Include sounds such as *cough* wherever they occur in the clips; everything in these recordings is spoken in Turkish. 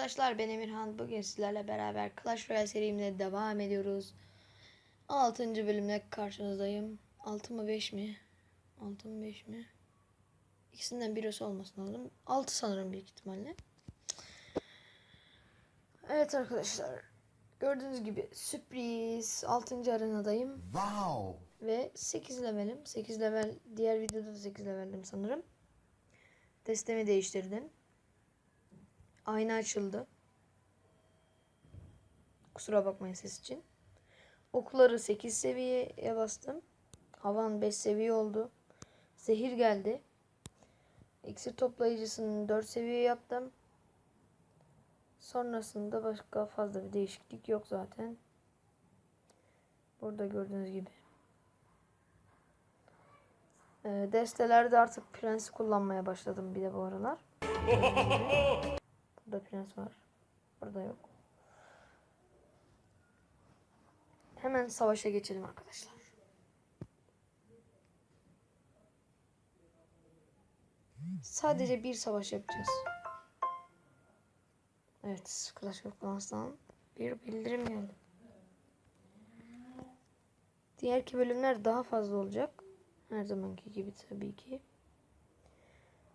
arkadaşlar ben Emirhan. Bugün sizlerle beraber Clash Royale serimle devam ediyoruz. 6. bölümle karşınızdayım. 6 mı 5 mi? 6 mı 5 mi? İkisinden birisi olmasın lazım. 6 sanırım büyük ihtimalle. Evet arkadaşlar. Gördüğünüz gibi sürpriz 6. arenadayım. Wow. Ve 8 levelim. 8 level diğer videoda da 8 leveldim sanırım. Destemi değiştirdim. Ayna açıldı. Kusura bakmayın ses için. Okları 8 seviyeye bastım. Havan 5 seviye oldu. Zehir geldi. İksir toplayıcısını 4 seviye yaptım. Sonrasında başka fazla bir değişiklik yok zaten. Burada gördüğünüz gibi. Ee, destelerde artık prensi kullanmaya başladım bir de bu aralar. *laughs* Burada prens var. Burada yok. Hemen savaşa geçelim arkadaşlar. Sadece bir savaş yapacağız. Evet, Clash of Clans'tan bir bildirim geldi. Diğerki bölümler daha fazla olacak. Her zamanki gibi tabii ki.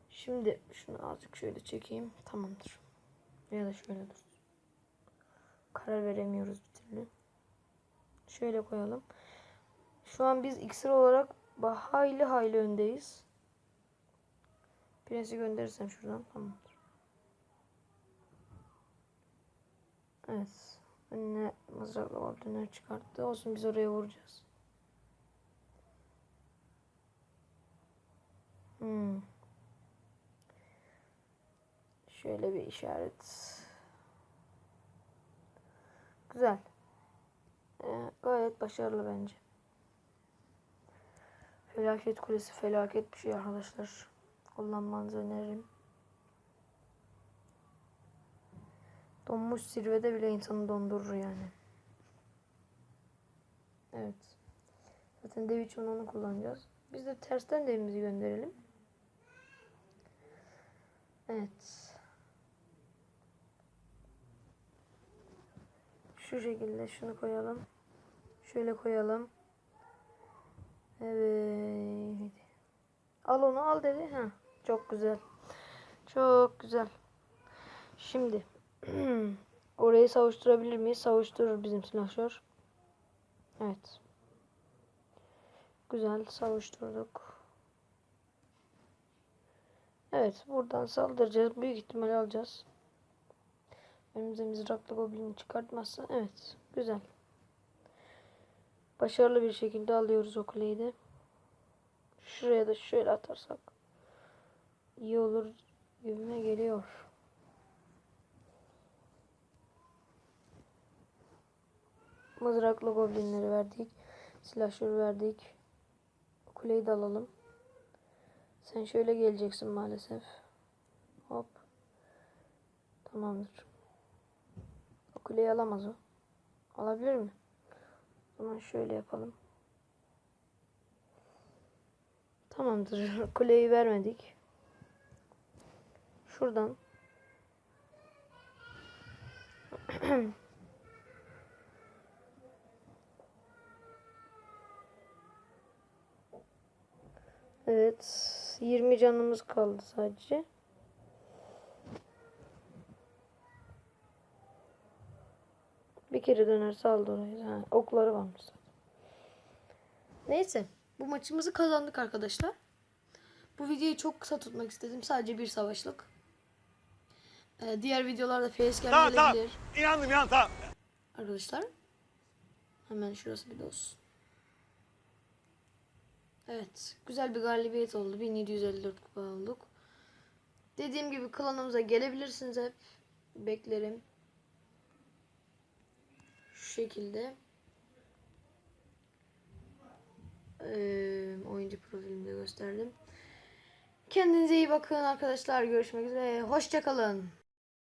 Şimdi şunu azıcık şöyle çekeyim. Tamamdır. Ya da şöyle dur. Karar veremiyoruz bir türlü. Şöyle koyalım. Şu an biz iksir olarak hayli hayli öndeyiz. Prensi gönderirsem şuradan tamamdır. Evet. Önüne mızrakla ordiner çıkarttı. Olsun biz oraya vuracağız. Şöyle bir işaret. Güzel. Ee, gayet başarılı bence. Felaket kulesi felaket bir şey arkadaşlar. Kullanmanızı öneririm. Donmuş zirvede bile insanı dondurur yani. Evet. Zaten dev için onu kullanacağız. Biz de tersten devimizi gönderelim. Evet. Şu şekilde şunu koyalım. Şöyle koyalım. Evet. Al onu al dedi. Ha, çok güzel. Çok güzel. Şimdi *clears throat* orayı savuşturabilir miyiz? Savuşturur bizim silahşör. Evet. Güzel savuşturduk. Evet buradan saldıracağız. Büyük ihtimal alacağız. Önümüze mızraklı goblini çıkartmazsa. Evet güzel. Başarılı bir şekilde alıyoruz o kuleyi de. Şuraya da şöyle atarsak iyi olur gibime geliyor. Mızraklı goblinleri verdik. Silahşörü verdik. Kuleyi de alalım. Sen şöyle geleceksin maalesef. Hop. Tamamdır. Kuleyi alamaz o. Alabilir mi? O zaman şöyle yapalım. Tamamdır. *laughs* Kuleyi vermedik. Şuradan. *clears throat* Evet. 20 canımız kaldı sadece. Bir kere dönerse aldı orayı. Ha, okları varmış zaten. Neyse. Bu maçımızı kazandık arkadaşlar. Bu videoyu çok kısa tutmak istedim. Sadece bir savaşlık. Ee, diğer videolarda face Tamam tamam. gelmelebilir. İnandım inan tamam. Arkadaşlar. Hemen şurası bir de olsun. Evet. Güzel bir galibiyet oldu. 1754 kupa olduk. Dediğim gibi klanımıza gelebilirsiniz hep. Beklerim. Şekilde. Ee, oyuncu profilimde gösterdim. Kendinize iyi bakın arkadaşlar. Görüşmek üzere. Hoşçakalın.